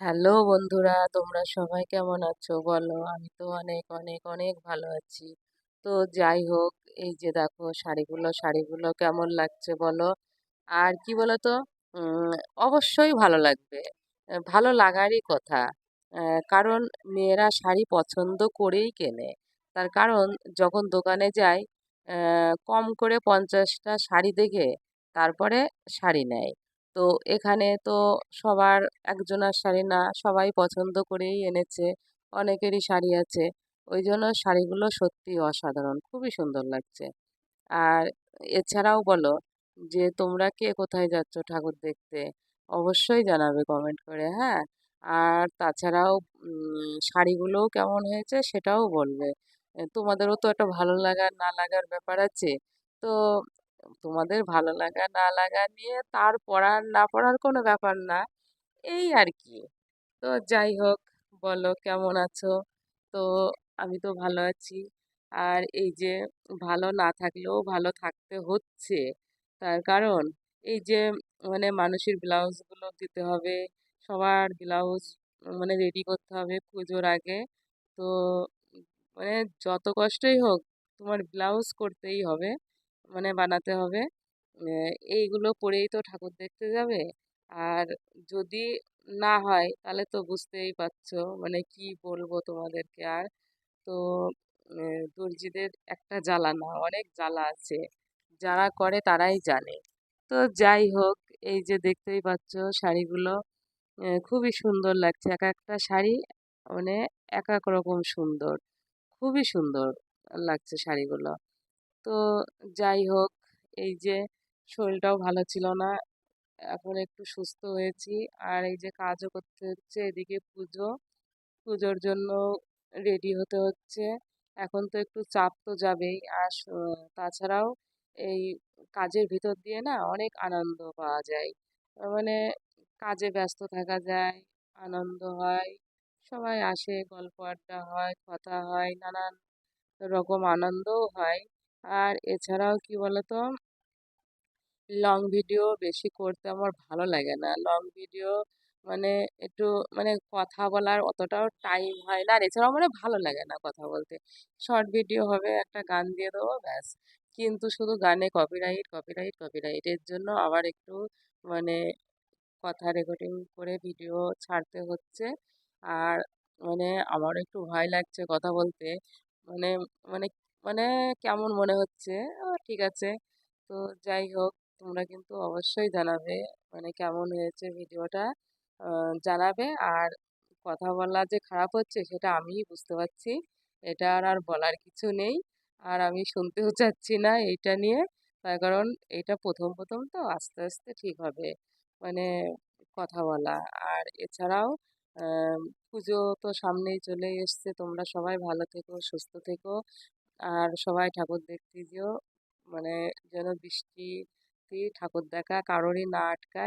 Hello বন্ধুরা, তোমরা সবাই কেমন আছো? বলো, আমি তো অনেক অনেক অনেক ভালো আছি। তো যাই হোক, এই যে দেখো শাড়িগুলো শাড়িগুলো কেমন লাগছে বলো? আর কি বলো তো অবশ্যই ভালো লাগবে। ভালো লাগারই কথা। কারণ মেয়েরা শাড়ি পছন্দ করেই কেনে। তার কারণ যখন দোকানে যায় কম করে পঞ্চাশটা শাড়ি দেখে তারপরে শাড়ি নেয়। তো এখানে তো সবার একজনের শাড়ি না, সবাই পছন্দ করেই এনেছে, অনেকেরই শাড়ি আছে। ওই জন্য শাড়িগুলো সত্যি অসাধারণ, খুবই সুন্দর লাগছে। আর এছাড়াও বলো যে তোমরা কে কোথায় যাচ্ছ ঠাকুর দেখতে, অবশ্যই জানাবে কমেন্ট করে হ্যাঁ? আর তাছাড়াও শাড়িগুলোও কেমন হয়েছে সেটাও বলবে। তোমাদেরও তো একটা ভালো লাগার না লাগার ব্যাপার আছে। তো তোমাদের ভালো লাগা, না লাগা নিয়ে তার পড়ার, না পড়ার কোনো ব্যাপার না। এই আর কি তো যাই হোক, বলো কেমন আছো? তো আমি তো ভালো আছি। আর এই যে ভালো না থাকলেও ভালো থাকতে হচ্ছে। তার কারণ, এই যে মানে মানুষের ব্লাউজগুলো দিতে হবে, সবার ব্লাউজ মানে রেডি করতে হবে পুজোর আগে। তো মানে যত কষ্টই হোক, তোমার ব্লাউজ করতেই হবে। মানে বানাতে হবে। এইগুলো পরেই তো ঠাকুর দেখতে যাবে। আর যদি না হয়, তাহলে তো বুঝতেই পারছ মানে কি বলব তোমাদেরকে আর। তো দর্জিদের একটা জ্বালা না অনেক জ্বালা আছে। যারা করে তারাই জানে। তো যাই হোক, এই যে দেখতেই পাচ্ছ শাড়িগুলো খুবই সুন্দর লাগছে। এক একটা শাড়ি মানে এক এক রকম সুন্দর, খুবই সুন্দর লাগছে শাড়িগুলো। তো যাই হোক, এই যে শরীরটাও ভালো ছিল না। এখন একটু সুস্থ হয়েছি। আর এই যে কাজও করতে হচ্ছে, এদিকে পুজো। পুজোর জন্য রেডি হতে হচ্ছে। এখন তো একটু চাপ তো যাবেই। আর তাছাড়াও এই কাজের ভিতর দিয়ে না অনেক আনন্দ পাওয়া যায়। মানে কাজে ব্যস্ত থাকা যায়, আনন্দ হয়, সবাই আসে, গল্প আড্ডা হয়, কথা হয়, নানান রকম আনন্দও হয়। আর এছাড়াও কি বলতো? লং ভিডিও বেশি করতে আমার ভালো লাগে না। লং ভিডিও মানে একটু মানে কথা বলার অতটাও টাইম হয় না। আর এছাড়াও মানে ভালো লাগে না কথা বলতে। শর্ট ভিডিও হবে, একটা গান দিয়ে দেবো, ব্যাস। কিন্তু শুধু গানে কপিরাইট কপিরাইট কপিরাইট এর জন্য আবার একটু মানে কথা রেকর্ডিং করে ভিডিও ছাড়তে হচ্ছে। আর মানে আমার একটু ভয় লাগছে কথা বলতে। মানে মানে মানে কেমন মনে হচ্ছে? ঠিক আছে। তো যাই হোক, তোমরা কিন্তু অবশ্যই জানাবে মানে কেমন হয়েছে ভিডিওটা। জানাবে আর কথা বলা যে খারাপ হচ্ছে সেটা আমিই বুঝতে পারছি। এটা আর আর বলার কিছু নেই। আর আমি শুনতেও চাচ্ছি না এইটা নিয়ে। তার কারণ এটা প্রথম প্রথম তো আস্তে আস্তে ঠিক হবে। মানে কথা বলা। আর এছাড়াও পুজো তো সামনেই চলে এসছে। তোমরা সবাই ভালো থেকো, সুস্থ থেকো। আর সবাই ঠাকুর দেখতে যেও। মানে যেন বৃষ্টি ঠাকুর দেখা কারোরই না আটকায়।